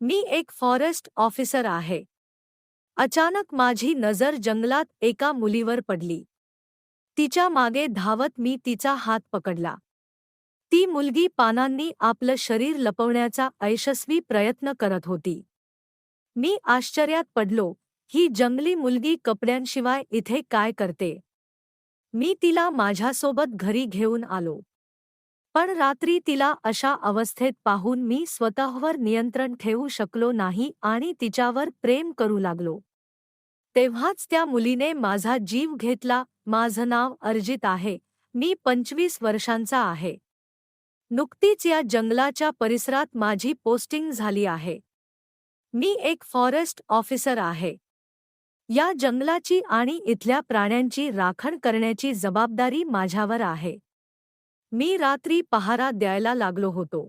मी एक forest officer आहे. अचानक माझी नजर जंगलात एका मुलीवर पडली. तिच्यामागे धावत मी तिचा हात पकडला. ती मुलगी पानांनी आपलं शरीर लपवण्याचा यशस्वी प्रयत्न करत होती. मी आश्चर्यात पडलो ही जंगली मुलगी कपड्यांशिवाय इथे काय करते? मी तिला माझ्यासोबत घरी घेऊन आलो. पण रात्री तिला अशा अवस्थेत पाहून मी स्वतःवर नियंत्रण ठेवू शकलो नाही आणि तिच्यावर प्रेम करू लागलो. तेव्हाच त्या मुलीने माझा जीव घेतला माझं नाव अर्जित आहे मी पंचवीस वर्षांचा आहे. नुकतीच या जंगलाच्या परिसरात माझी पोस्टिंग झाली आहे. मी एक फॉरेस्ट ऑफिसर आहे. या जंगलाची आणि इथल्या प्राण्यांची राखण करण्याची जबाबदारी माझ्यावर आहे. मी रात्री पहारा द्यायला लागलो होतो.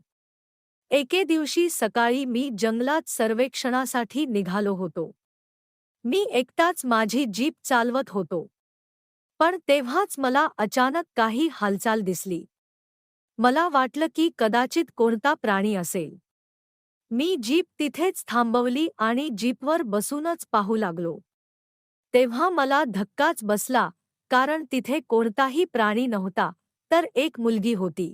एके दिवशी सकाळी मी जंगलात सर्वेक्षणासाठी निघालो होतो. मी एकटाच माझी जीप चालवत होतो. पण तेव्हाच मला अचानक काही हालचाल दिसली. मला वाटलं की कदाचित कोणता प्राणी असेल. मी जीप तिथेच थांबवली आणि जीपवर बसूनच पाहू लागलो. तेव्हा मला धक्काच बसला कारण तिथे कोणताही प्राणी नव्हता तर एक मुलगी होती.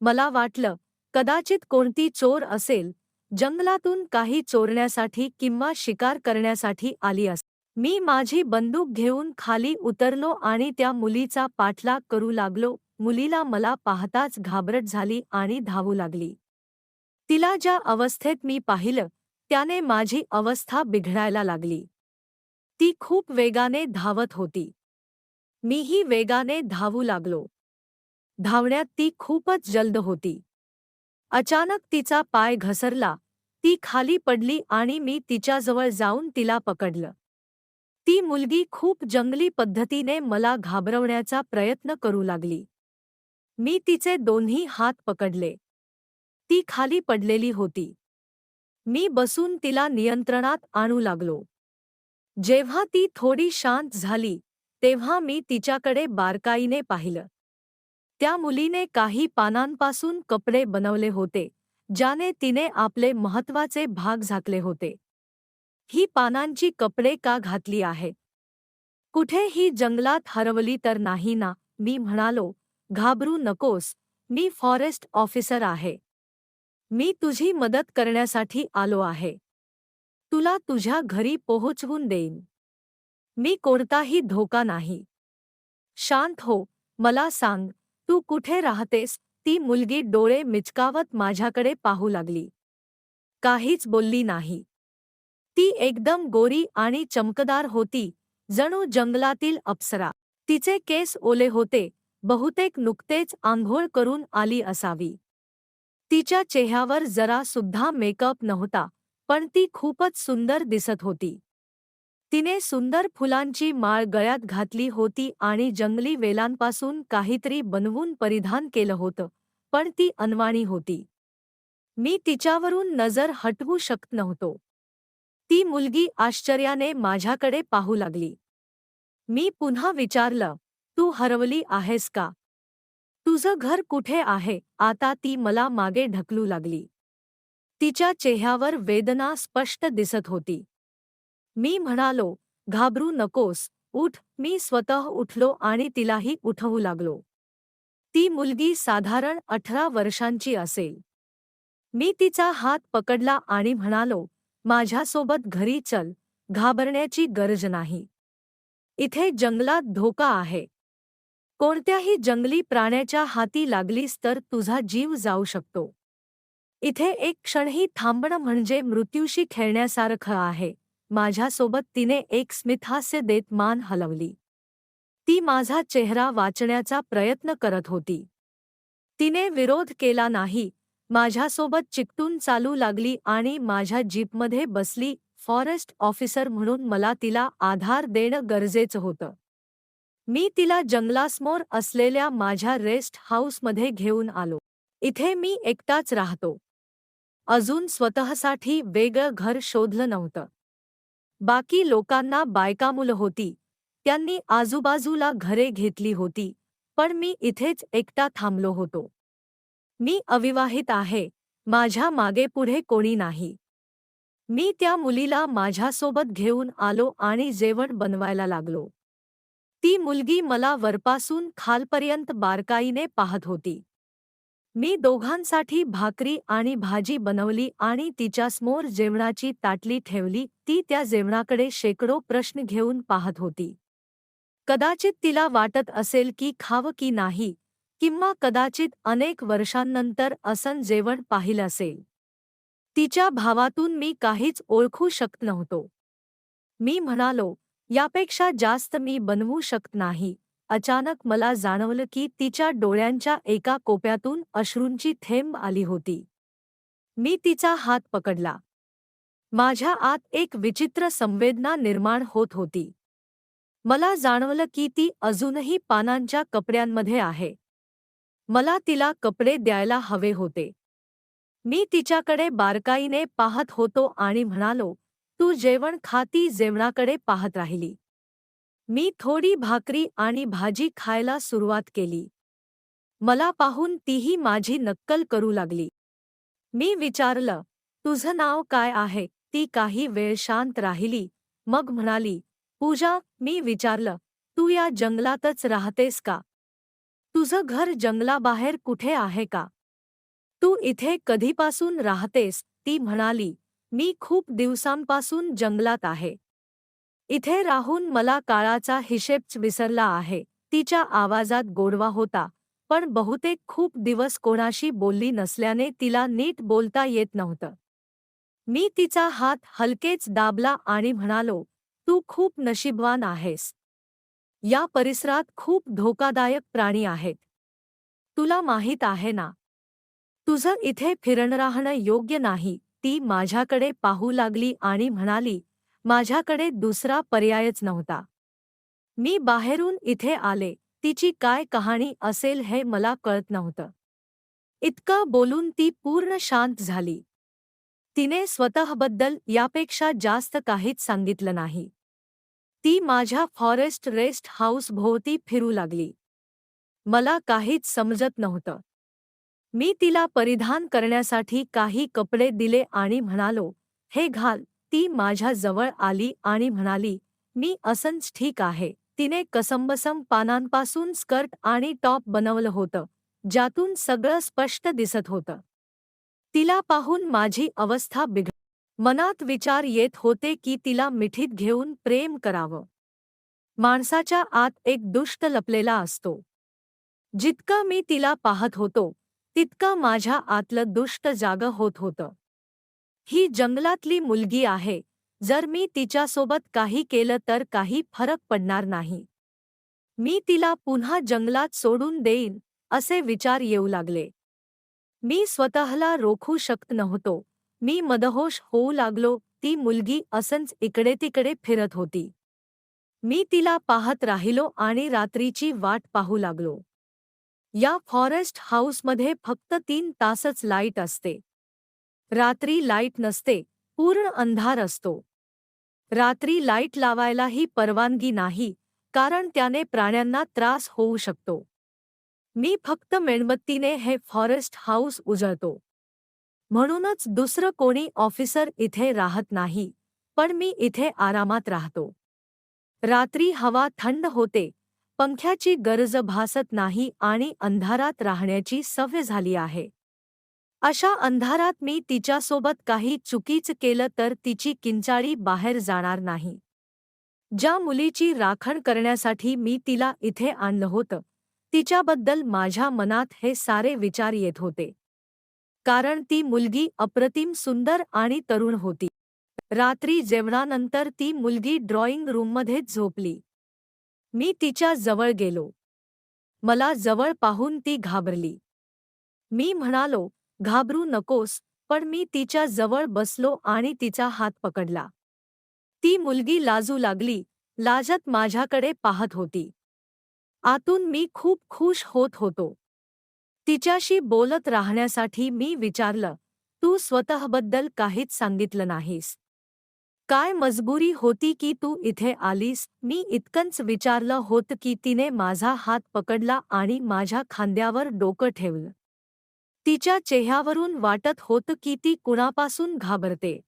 मला वाटलं कदाचित कोणती चोर असेल जंगलातून काही चोरण्यासाठी किंवा शिकार करण्यासाठी आली अस. मी माझी बंदूक घेऊन खाली उतरलो आणि त्या मुलीचा पाठलाग करू लागलो. मुलीला मला पाहताच घाबरट झाली आणि धावू लागली. तिला ज्या अवस्थेत मी पाहिलं त्याने माझी अवस्था बिघडायला लागली. ती खूप वेगाने धावत होती. मीही वेगाने धावू लागलो. धावण्यात ती खूपच जलद होती. अचानक तिचा पाय घसरला ती खाली पडली आणि मी तिच्याजवळ जाऊन तिला पकडलं. ती मुलगी खूप जंगली पद्धतीने मला घाबरवण्याचा प्रयत्न करू लागली. मी तिचे दोन्ही हात पकडले. ती खाली पडलेली होती. मी बसून तिला नियंत्रणात आणू लागलो. जेव्हा ती थोडी शांत झाली तेव्हा मी तिच्याकडे बारकाईने पाहिलं. त्या मुलीने काही पानांपासून कपडे बनवले होते ज्याने तिने आपले महत्त्वाचे भाग झाकले होते. ही पानांची कपडे का घातली आहे? कुठे ही जंगलात हरवली तर नाही ना मी म्हणालो घाबरू नकोस मी फॉरेस्ट ऑफिसर आहे. मी तुझी मदत करण्यासाठी आलो आहे. तुला तुझ्या घरी पोहोचवून देईन. मी कोणताही धोका नाही. शांत हो मला सांग तू कुठे राहतेस? ती मुलगी डोळे मिचकावत माझ्याकडे पाहू लागली. काहीच बोलली नाही. ती एकदम गोरी आणि चमकदार होती. जणू जंगलातील अप्सरा. तिचे केस ओले होते. बहुतेक नुकतेच आंघोळ करून आली असावी. तिच्या चेहऱ्यावर जरा सुद्धा मेकअप नव्हता पण ती खूपच सुंदर दिसत होती. तिने सुंदर फुलांची माळ गळ्यात घातली होती आणि जंगली वेलांपासून काहीतरी बनवून परिधान केलं होतं पण ती अनवाणी होती. मी तिच्यावरून नजर हटवू शकत नव्हतो. ती मुलगी आश्चर्याने माझ्याकडे पाहू लागली. मी पुन्हा विचारलं तू हरवली आहेस का? तुझं घर कुठे आहे? आता ती मला मागे ढकलू लागली. तिच्या चेहऱ्यावर वेदना स्पष्ट दिसत होती. मी म्हणालो घाबरू नकोस. उठ. मी स्वतः उठलो आणि तिलाही उठवू लागलो. ती मुलगी साधारण अठरा वर्षांची असेल. मी तिचा हात पकडला आणि म्हणालो माझ्यासोबत घरी चल. घाबरण्याची गरज नाही. इथे जंगलात धोका आहे. कोणत्याही जंगली प्राण्याच्या हाती लागलीस तर तुझा जीव जाऊ शकतो. इथे एक क्षणही थांबणं म्हणजे मृत्यूशी खेळण्यासारखं आहे. माझ्यासोबत तिने एक स्मितहास्य देत मान हलवली. ती माझा चेहरा वाचण्याचा प्रयत्न करत होती. तिने विरोध केला नाही माझ्यासोबत चिकटून चालू लागली आणि माझ्या जीपमध्ये बसली फॉरेस्ट ऑफिसर म्हणून मला तिला आधार देणं गरजेचं होतं. मी तिला जंगलासमोर असलेल्या माझ्या रेस्ट हाऊसमध्ये घेऊन आलो. इथे मी एकटाच राहतो. अजून स्वतःसाठी वेगळं घर शोधलं नव्हतं. बाकी लोकांना बायका मुलं होती. त्यांनी आजूबाजूला घरे घेतली होती पण मी इथेच एकटा थांबलो होतो. मी अविवाहित आहे माझ्या मागे पुढे कोणी नाही. मी त्या मुलीला माझ्यासोबत घेऊन आलो आणि जेवण बनवायला लागलो. ती मुलगी मला वरपासून खालपर्यंत बारकाईने पाहत होती. मी दोघांसाठी भाकरी आणि भाजी बनवली आणि तिच्यासमोर जेवणाची ताटली ठेवली ती त्या जेवणाकडे शेकडो प्रश्न घेऊन पाहत होती. कदाचित तिला वाटत असेल की खावं की नाही किंवा कदाचित अनेक वर्षांनंतर असन जेवण पाहिलं असेल. तिच्या भावातून मी काहीच ओळखू शकत नव्हतो. मी म्हणालो यापेक्षा जास्त मी बनवू शकत नाही. अचानक मला जाणवलं की तिच्या डोळ्यांच्या एका कोप्यातून अश्रूंची थेंब आली होती. मी तिचा हात पकडला. माझ्या आत एक विचित्र संवेदना निर्माण होत होती. मला जाणवलं की ती अजूनही पानांच्या कपड्यांमध्ये आहे. मला तिला कपडे द्यायला हवे होते. मी तिच्याकडे बारकाईने पाहत होतो आणि म्हणालो तू जेवण खाती जेवणाकडे पाहत राहिली. मी थोडी भाकरी आणि भाजी खायला सुरुवात केली. मला पाहून तीही माझी नक्कल करू लागली. मी विचारलं तुझं नाव काय आहे? ती काही वेळ शांत राहिली. मग म्हणाली, पूजा, मी विचारलं, तू या जंगलातच राहतेस का? तुझं घर जंगलाबाहेर कुठे आहे का? तू इथे कधीपासून राहतेस? ती म्हणाली, मी खूप दिवसांपासून जंगलात आहे. इथे राहून मला काळाचा हिशेबच विसरला आहे. तिच्या आवाजात गोडवा होता, पण बहुतेक खूप दिवस कोणाशी बोलली नसल्याने तिला नीट बोलता येत नव्हतं. मी तिचा हात हलकेच दाबला आणि म्हणालो तू खूप नशीबवान आहेस. या परिसरात खूप धोकादायक प्राणी आहेत. तुला माहीत आहे ना? तुझं इथे फिरण राहणं योग्य नाही. ती माझ्याकडे पाहू लागली आणि म्हणाली माझ्याकडे दुसरा पर्यायच नव्हता. मी बाहेरून इथे आले. तिची काय कहाणी असेल हे मला कळत नव्हतं. इतकं बोलून ती पूर्ण शांत झाली. तिने स्वतःबद्दल यापेक्षा जास्त काहीच सांगितलं नाही. ती माझ्या फॉरेस्ट रेस्ट हाऊस भोवती फिरू लागली. मला काहीच समजत नव्हतं. मी तिला परिधान करण्यासाठी काही कपडे दिले आणि म्हणालो हे घाल. ती माझ्या जवळ आली आणि म्हणाली मी असंच ठीक आहे. तिने कसंबसम पानांपासून स्कर्ट आणि टॉप बनवलं होतं ज्यातून सगळं स्पष्ट दिसत होतं. तिला पाहून माझी अवस्था बिघड मनात विचार येत होते की तिला मिठीत घेऊन प्रेम करावं. माणसाच्या आत एक दुष्ट लपलेला असतो. जितका मी तिला पाहत होतो तितका माझ्या आतलं दुष्ट जाग होत होतं. ही जंगलातली मुलगी आहे जर मी तिच्यासोबत काही केलं तर काही फरक पडणार नाही. मी तिला पुन्हा जंगलात सोडून देईन असे विचार येऊ लागले. मी स्वतःला रोखू शकत नव्हतो. मी मदहोश होऊ लागलो. ती मुलगी असंच इकडे तिकडे फिरत होती. मी तिला पाहत राहिलो आणि रात्रीची वाट पाहू लागलो. या फॉरेस्ट हाऊसमध्ये फक्त तीन तासच लाइट असते. रात्री लाइट नसते पूर्ण अंधार असतो. रात्री लाइट लावायलाही परवानगी नाही कारण त्याने प्राण्यांना त्रास होऊ शकतो. मी फक्त मेणबत्तीने हे फॉरेस्ट हाऊस उजळतो. म्हणूनच दुसरं कोणी ऑफिसर इथे राहत नाही पण मी इथे आरामात राहतो. रात्री हवा थंड होते पंख्याची गरज भासत नाही आणि अंधारात राहण्याची सवय झाली आहे. अशा अंधारात मी तिच्यासोबत काही चुकीच केलं तर तिची किंचाळी बाहेर जाणार नाही. ज्या मुलीची राखण करण्यासाठी मी तिला इथे आणलं होतं तिच्याबद्दल माझ्या मनात हे सारे विचार येत होते. कारण ती मुलगी अप्रतिम सुंदर आणि तरुण होती. रात्री जेवणानंतर ती मुलगी ड्रॉइंग रूममध्येच झोपली. मी तिच्या जवळ गेलो. मला जवळ पाहून ती घाबरली. मी म्हणालो घाबरू नकोस पण मी तिच्या जवळ बसलो आणि तिचा हात पकडला. ती मुलगी लाजू लागली लाजत माझ्याकडे पाहत होती. आतून मी खूप खुश होत होतो. तिच्याशी बोलत राहण्यासाठी मी विचारलं तू स्वतःबद्दल काहीच सांगितलं नाहीस. काय मजबुरी होती की तू इथे आलीस मी इतकंच विचारलं होतं की तिने माझा हात पकडला आणि माझ्या खांद्यावर डोकं ठेवलं. तिच्या चेहऱ्यावरून वाटत होतं की ती कुणापासून घाबरते.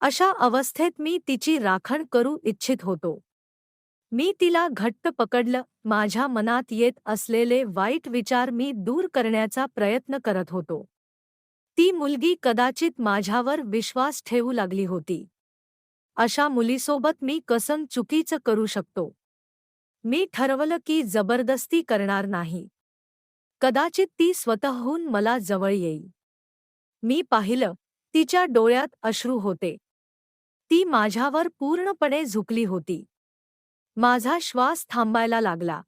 अशा अवस्थेत मी तिची राखण करू इच्छित होतो. मी तिला घट्ट पकडलं. माझ्या मनात येत असलेले वाईट विचार मी दूर करण्याचा प्रयत्न करत होतो. ती मुलगी कदाचित माझ्यावर विश्वास ठेवू लागली होती. अशा मुलीसोबत मी कसं चुकीचं करू शकतो? मी ठरवलं की जबरदस्ती करणार नाही. कदाचित ती स्वतःहून मला जवळ येईल. मी पाहिलं तिच्या डोळ्यात अश्रू होते. ती माझ्यावर पूर्णपणे झुकली होती. माझा श्वास थांबायला लागला.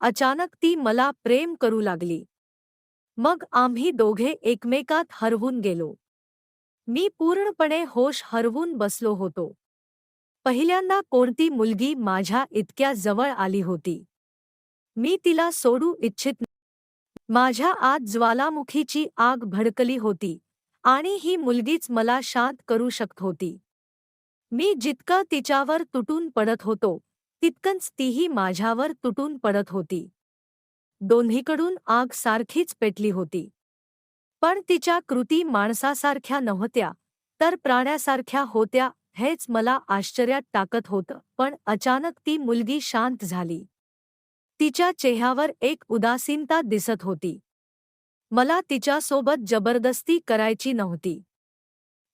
अचानक ती मला प्रेम करू लागली. मग आम्ही दोघे एकमेकात हरवून गेलो. मी पूर्णपणे होश हरवून बसलो होतो. पहिल्यांदा कोणती मुलगी माझ्या इतक्या जवळ आली होती. मी तिला सोडू इच्छित माझ्या आत ज्वालामुखीची आग भडकली होती आणि ही मुलगीच मला शांत करू शकत होती. मी जितकं तिच्यावर तुटून पडत होतो तितकंच तीही माझ्यावर तुटून पडत होती. दोन्हीकडून आग सारखीच पेटली होती. पण तिच्या कृती माणसासारख्या नव्हत्या तर प्राण्यासारख्या होत्या हेच मला आश्चर्यात टाकत होतं पण अचानक ती मुलगी शांत झाली. तिच्या चेहऱ्यावर एक उदासीनता दिसत होती. मला तिच्यासोबत जबरदस्ती करायची नव्हती.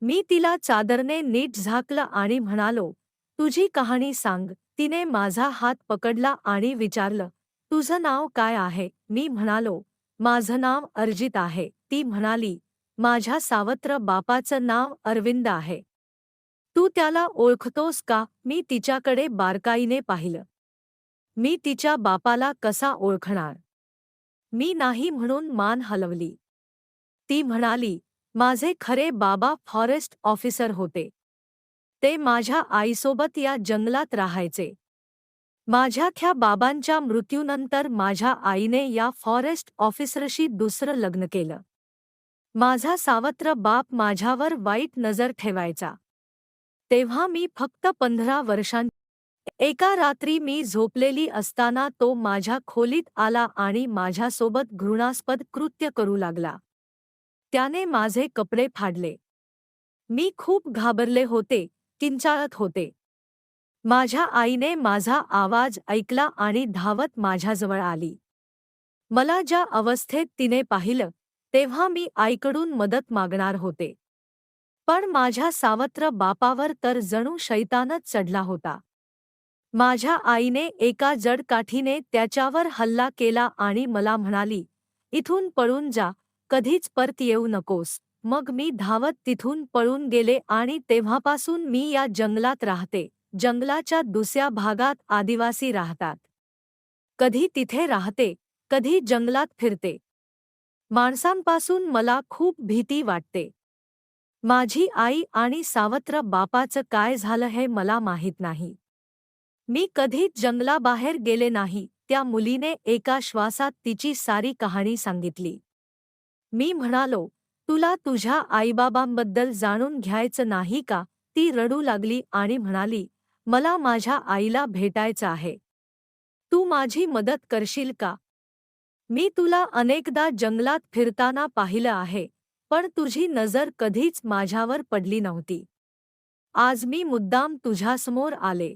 मी तिला चादरने नीट झाकलं आणि म्हणालो तुझी कहाणी सांग. तिने माझा हात पकडला आणि विचारलं तुझं नाव काय आहे? मी म्हणालो माझं नाव अर्जित आहे. ती म्हणाली माझ्या सावत्र बापाचं नाव अरविंद आहे. तू त्याला ओळखतोस का? मी तिच्याकडे बारकाईने पाहिलं. मी तिच्या बापाला कसा ओळखणार? मी नाही म्हणून मान हलवली. ती म्हणाली माझे खरे बाबा फॉरेस्ट ऑफिसर होते. ते माझ्या आईसोबत या जंगलात राहायचे. माझ्या ख्या बाबांच्या मृत्यूनंतर माझ्या आईने या फॉरेस्ट ऑफिसरशी दुसरं लग्न केलं. माझा सावत्र बाप माझ्यावर वाईट नजर ठेवायचा. तेव्हा मी फक्त पंधरा वर्षां एका रात्री मी झोपलेली असताना तो माझ्या खोलीत आला आणि माझ्यासोबत घृणास्पद कृत्य करू लागला. त्याने माझे कपडे फाडले. मी खूप घाबरले होते किंचाळत होते. माझ्या आईने माझा आवाज ऐकला आणि धावत माझ्याजवळ आली. मला ज्या अवस्थेत तिने पाहिलं तेव्हा मी आईकडून मदत मागणार होते. पण माझ्या सावत्र बापावर तर जणू शैतानच चढला होता. माझ्या आईने एका जडकाठीने त्याच्यावर हल्ला केला आणि मला म्हणाली इथून पळून जा कधीच परत येऊ नकोस. मग मी धावत तिथून पळून गेले आणि तेव्हापासून मी या जंगलात राहते. जंगलाच्या दुसऱ्या भागात आदिवासी राहतात. कधी तिथे राहते कधी जंगलात फिरते. माणसांपासून मला खूप भीती वाटते. माझी आई आणि सावत्र बापाचं काय झालं हे मला माहीत नाही. मी कधीच जंगलाबाहेर गेले नाही त्या मुलीने एका श्वासात तिची सारी कहाणी सांगितली. मी म्हणालो तुला तुझ्या आईबाबांबद्दल जाणून घ्यायचं नाही का? ती रडू लागली आणि म्हणाली मला माझ्या आईला भेटायचं आहे. तू माझी मदत करशील का? मी तुला अनेकदा जंगलात फिरताना पाहिलं आहे पण तुझी नजर कधीच माझ्यावर पडली नव्हती. आज मी मुद्दाम तुझ्यासमोर आले.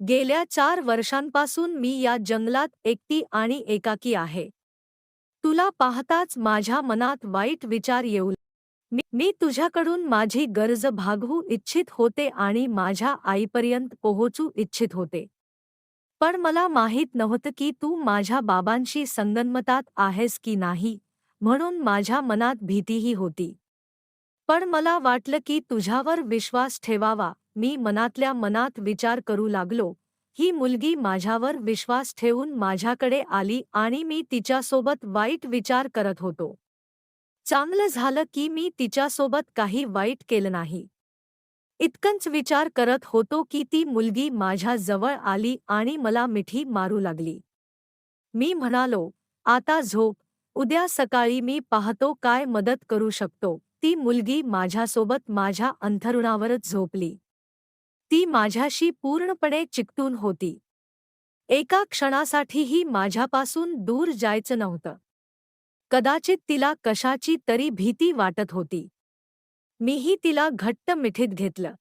गेल्या चार वर्षांपासून मी या जंगलात एकटी आणि एकाकी आहे. तुला पाहताच माझ्या मनात वाईट विचार येऊ मी तुझ्याकडून माझी गरज भागवू इच्छित होते आणि माझ्या आईपर्यंत पोहोचू इच्छित होते. पण मला माहीत नव्हतं की तू माझ्या बाबांशी संगनमतात आहेस की नाही म्हणून माझ्या मनात भीतीही होती. पण मला वाटलं की तुझ्यावर विश्वास ठेवावा. मी मनातल्या मनात विचार करू लागलो. ही मुलगी माझ्यावर विश्वास ठेवून माझ्याकडे आली आणि मी तिच्यासोबत वाईट विचार करत होतो. चांगलं झालं की मी तिच्यासोबत काही वाईट केलं नाही. इतकंच विचार करत होतो की ती मुलगी माझ्याजवळ आली आणि मला मिठी मारू लागली. मी म्हणालो आता झोप उद्या सकाळी मी पाहतो काय मदत करू शकतो. ती मुलगी माझ्यासोबत माझ्या अंथरुणावरच झोपली. ती माझ्याशी पूर्णपणे चिकटून होती. एका क्षणासाठीही माझ्यापासून दूर जायचं नव्हतं. कदाचित तिला कशाची तरी भीती वाटत होती. मीही तिला घट्ट मिठीत घेतलं.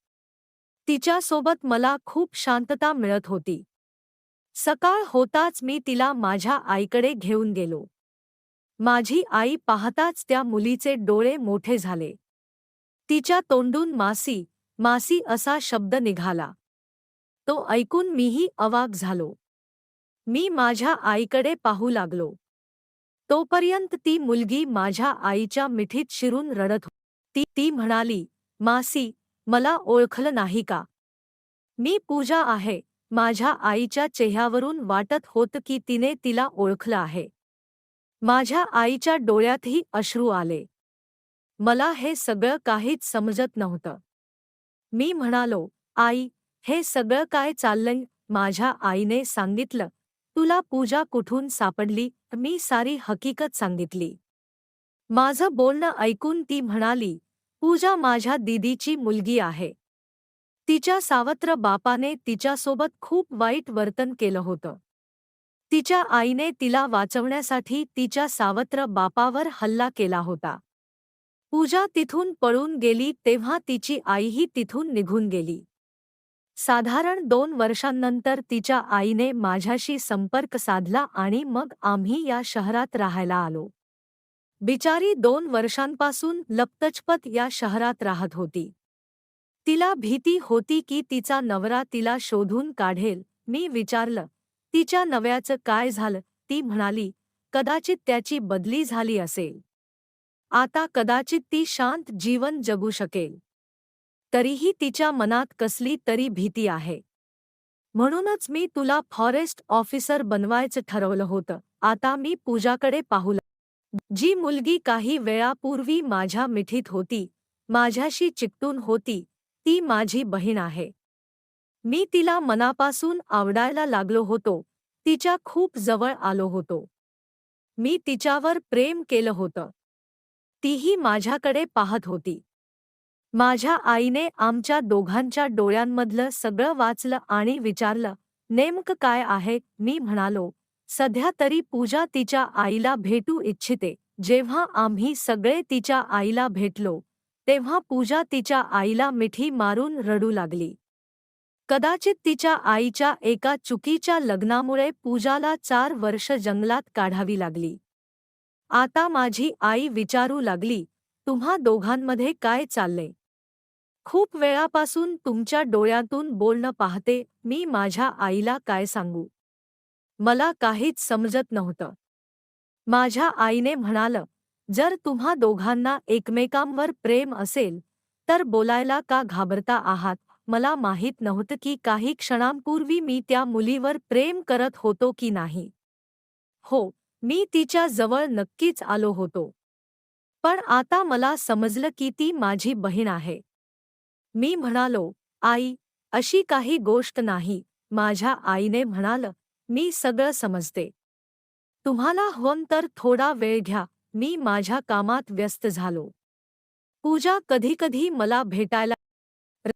तिच्यासोबत मला खूप शांतता मिळत होती. सकाळ होताच मी तिला माझ्या आईकडे घेऊन गेलो. माझी आई पाहताच त्या मुलीचे डोळे मोठे झाले. तिच्या तोंडून मासी मासी असा शब्द निघाला. तो ऐकून मीही अवाक झालो. मी माझ्या आईकडे पाहू लागलो. तोपर्यंत ती मुलगी माझ्या आईच्या मिठीत शिरून रडत हो-, ती ती म्हणाली मासी मला ओळखलं नाही का? मी पूजा आहे. माझ्या आईच्या चेहऱ्यावरून वाटत होतं की तिने तिला ओळखलं आहे. माझ्या आईच्या डोळ्यातही अश्रू आले. मला हे सगळं काहीच समजत नव्हतं. मी म्हणालो आई हे सगळं काय चाललंय? माझ्या आईने सांगितलं. तुला पूजा कुठून सापडली? मी सारी हकीकत सांगितली. माझं बोलणं ऐकून ती म्हणाली पूजा माझ्या दीदीची मुलगी आहे. तिच्या सावत्र बापाने तिच्यासोबत खूप वाईट वर्तन केलं होतं. तिच्या आईने तिला वाचवण्यासाठी तिच्या सावत्र बापावर हल्ला केला होता. पूजा तिथून पळून गेली तेव्हा तिची आईही तिथून निघून गेली. साधारण दोन वर्षांनंतर तिच्या आईने माझ्याशी संपर्क साधला आणि मग आम्ही या शहरात राहायला आलो. बिचारी दोन वर्षांपासून लपतचपत या शहरात राहत होती. तिला भीती होती की तिचा नवरा तिला शोधून काढेल. मी विचारलं तिच्या नव्याचं काय झालं? ती म्हणाली कदाचित त्याची बदली झाली असेल. आता कदाचित ती शांत जीवन जगू शकेल. तरीही तिच्या मनात कसली तरी भीती आहे. म्हणूनच मी तुला फॉरेस्ट ऑफिसर बनवायचं ठरवलं होतं. आता मी पूजाकडे पाहू जी मुलगी काही वेळापूर्वी माझ्या मिठीत होती माझ्याशी चिकटून होती ती माझी बहीण आहे. मी तिला मनापासून आवडायला लागलो होतो. तिच्या खूप जवळ आलो होतो. मी तिच्यावर प्रेम केलं होतं. तीही माझ्याकडे पाहत होती. माझ्या आईने आमच्या दोघांच्या डोळ्यांमधलं सगळं वाचलं आणि विचारलं नेमकं काय आहे? मी म्हणालो सध्या तरी पूजा तिच्या आईला भेटू इच्छिते. जेव्हा आम्ही सगळे तिच्या आईला भेटलो तेव्हा पूजा तिच्या आईला मिठी मारून रडू लागली. कदाचित तिच्या आईच्या एका चुकीच्या लग्नामुळे पूजाला चार वर्ष जंगलात काढावी लागली. आता माझी आई विचारू लागली तुम्हा दोघांमध्ये काय चालले खूप वेळापासून तुमच्या डोळ्यातून बोलणं पाहते मी माझ्या आईला काय सांगू? मला काहीच समजत नव्हतं. माझ्या आईने म्हणालं जर तुम्हा दोघांना एकमेकांवर प्रेम असेल तर बोलायला का घाबरता आहात? मला माहीत नव्हतं की काही क्षणांपूर्वी मी त्या मुलीवर प्रेम करत होतो की नाही. हो मी तिच्या जवळ नक्कीच आलो होतो. पण आता मला समजलं की ती माझी बहीण आहे. मी म्हणालो आई अशी काही गोष्ट नाही. माझ्या आईने म्हणाल मी सगळं समजते. तुम्हाला हवं तर थोडा वेळ घ्या. मी माझ्या कामात व्यस्त झालो. पूजा कधीकधी मला भेटायला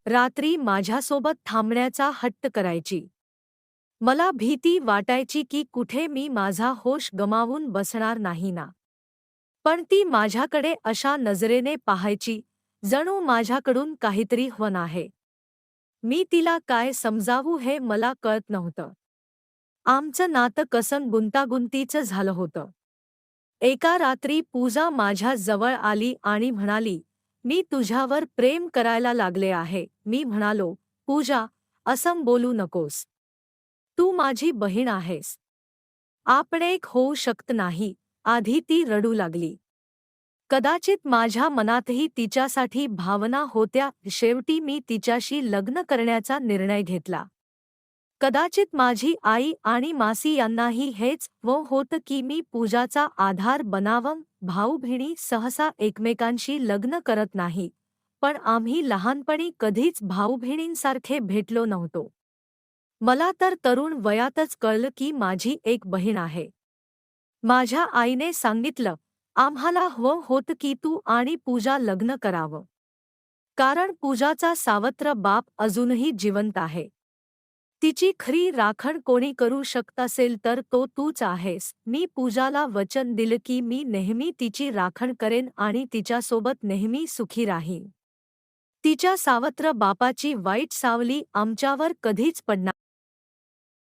रात्री माझ्यासोबत थांबण्याचा हट्ट करायची. मला भीती वाटायची की कुठे मी माझा होश गमावून बसणार नाही ना. पण ती माझ्याकडे अशा नजरेने पाहायची जणू माझ्याकडून काहीतरी हवन आहे. मी तिला काय समजावू हे मला कळत नव्हतं. आमचं नातं कसन गुंतागुंतीचं झालं होतं. एका रात्री पूजा माझ्या जवळ आली आणि म्हणाली मी तुझ्यावर प्रेम करायला लागले आहे. मी म्हणालो पूजा असं बोलू नकोस. तू माझी बहीण आहेस. आपण एक होऊ शकत नाही. आधी ती रडू लागली. कदाचित माझ्या मनातही तिच्यासाठी भावना होत्या. शेवटी मी तिच्याशी लग्न करण्याचा निर्णय घेतला. कदाचित माझी आई आणि मासी यांनाही हेच व होतं की मी पूजाचा आधार बनावं. भाऊ सहसा एकमेकांशी लग्न करत नाही. पण आम्ही लहानपणी कधीच भाऊबिणींसारखे भेटलो नव्हतो. मला तर तरुण वयातच कळलं की माझी एक बहीण आहे. माझ्या आईने सांगितलं आम्हाला हवं होतं की तू आणि पूजा लग्न करावं. कारण पूजाचा सावत्र बाप अजूनही जिवंत आहे. तिची खरी राखण कोणी करू शकत असेल तर तो तूच आहेस. मी पूजाला वचन दिलं की मी नेहमी तिची राखण करेन आणि तिच्यासोबत नेहमी सुखी राहीन. तिच्या सावत्र बापाची वाईट सावली आमच्यावर कधीच पडणार